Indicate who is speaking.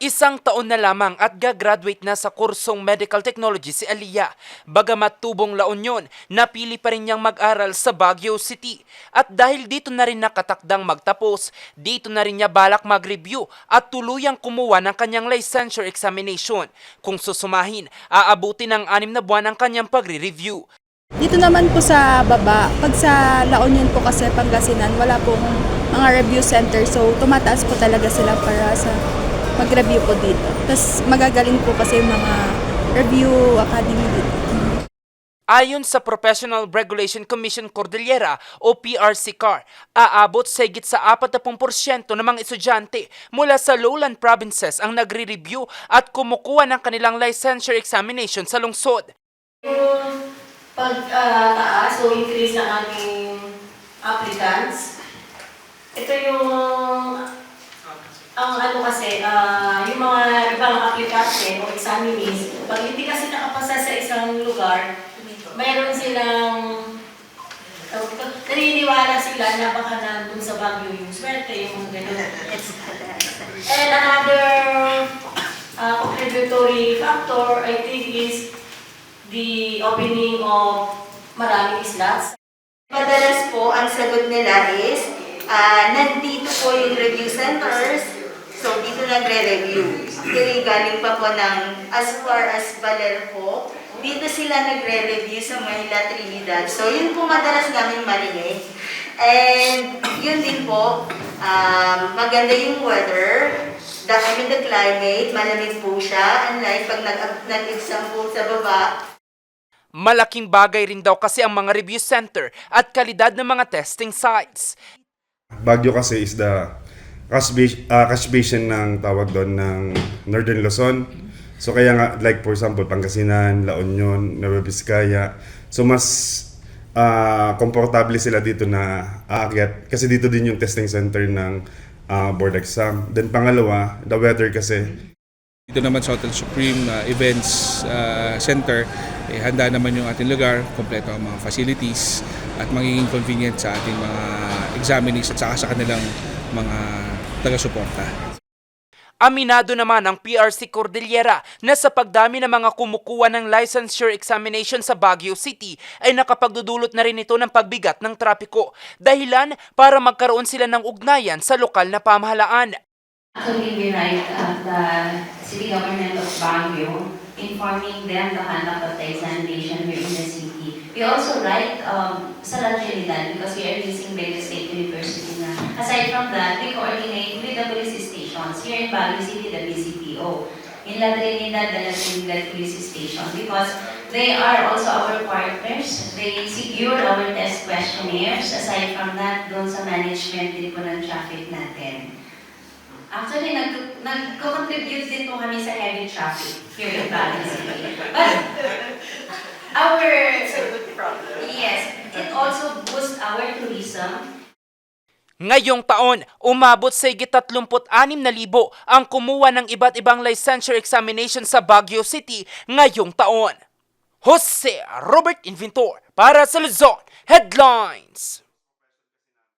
Speaker 1: Isang taon na lamang at gagraduate na sa kursong Medical Technology si Aliyah. Bagamat tubong laon yun, napili pa rin niyang mag-aral sa Baguio City. At dahil dito na rin nakatakdang magtapos, dito na rin niya balak mag-review at tuluyang kumuha ng kanyang licensure examination. Kung susumahin, aabuti ng anim na buwan ang kanyang pagre-review.
Speaker 2: Dito naman po sa baba, pag sa La Union po kasi Pangasinan, wala pong mga review center. So, tumataas po talaga sila para sa mag-review po dito. Tapos magagaling po kasi yung mga review academy dito.
Speaker 1: Ayon sa Professional Regulation Commission Cordillera o PRC-CAR, aabot sa higit sa 40% ng mga estudyante mula sa lowland provinces ang nagre-review at kumukuha ng kanilang licensure examination sa lungsod.
Speaker 3: Yung pag-taas o increase ng aming applicants, ito yung, ang kasi, ah, yung mga ibang aplikante o examinees, pag hindi kasi nakapasa sa isang lugar, mayroon silang, ito, naniniwala sila na baka nandun sa Baguio yung swerte, yung mga ganun. And another uh, contributory factor, I think, is the opening of maraming slots.
Speaker 4: Madalas po, ang sagot nila is, ah, nandito po yung review centers, nagre-review. Actually, galing pa po ng as far as Baler po, dito sila nagre-review sa Manila, Trinidad. So, yun po madalas namin marinig. And yun din po, um, maganda yung weather, the, I mean the climate, malamig po siya. Unlike pag nag- nag-exam po sa baba,
Speaker 1: Malaking bagay rin daw kasi ang mga review center at kalidad ng mga testing sites.
Speaker 5: Baguio kasi is the cash, bas- cash basin ng tawag doon ng Northern Luzon. So kaya nga, like for example, Pangasinan, La Union, Nueva Vizcaya. So mas ah, komportable sila dito na aakyat. Kasi dito din yung testing center ng ah, board exam. Then pangalawa, the weather kasi
Speaker 6: Dito naman sa Hotel Supreme uh, Events uh, Center, eh, handa naman yung ating lugar, kompleto ang mga facilities at magiging convenient sa ating mga examinees at saka sa kanilang mga taga-suporta.
Speaker 1: Aminado naman ang PRC Cordillera na sa pagdami ng mga kumukuha ng licensure examination sa Baguio City ay nakapagdudulot na rin ito ng pagbigat ng trapiko. Dahilan para magkaroon sila ng ugnayan sa lokal na pamahalaan.
Speaker 7: Actually, we write at the city government of Baguio, informing them the conduct of the examination here in the city. We also write um, sa La Trinidad because we are using Baguio State University na. Aside from that, we coordinate with the police stations here in Baguio City, the BCPO. In La Trinidad, the La Trinidad Police Station because they are also our partners. They secure our test questionnaires. Aside from that, doon sa management din po ng traffic natin. Nag-contribute din po kami sa heavy traffic here in Baguio City. But our, yes, it also boosts our tourism.
Speaker 1: Ngayong taon, umabot sa higit 36,000 ang kumuha ng iba't ibang licensure examination sa Baguio City ngayong taon. Jose Robert Inventor para sa Luzon Headlines.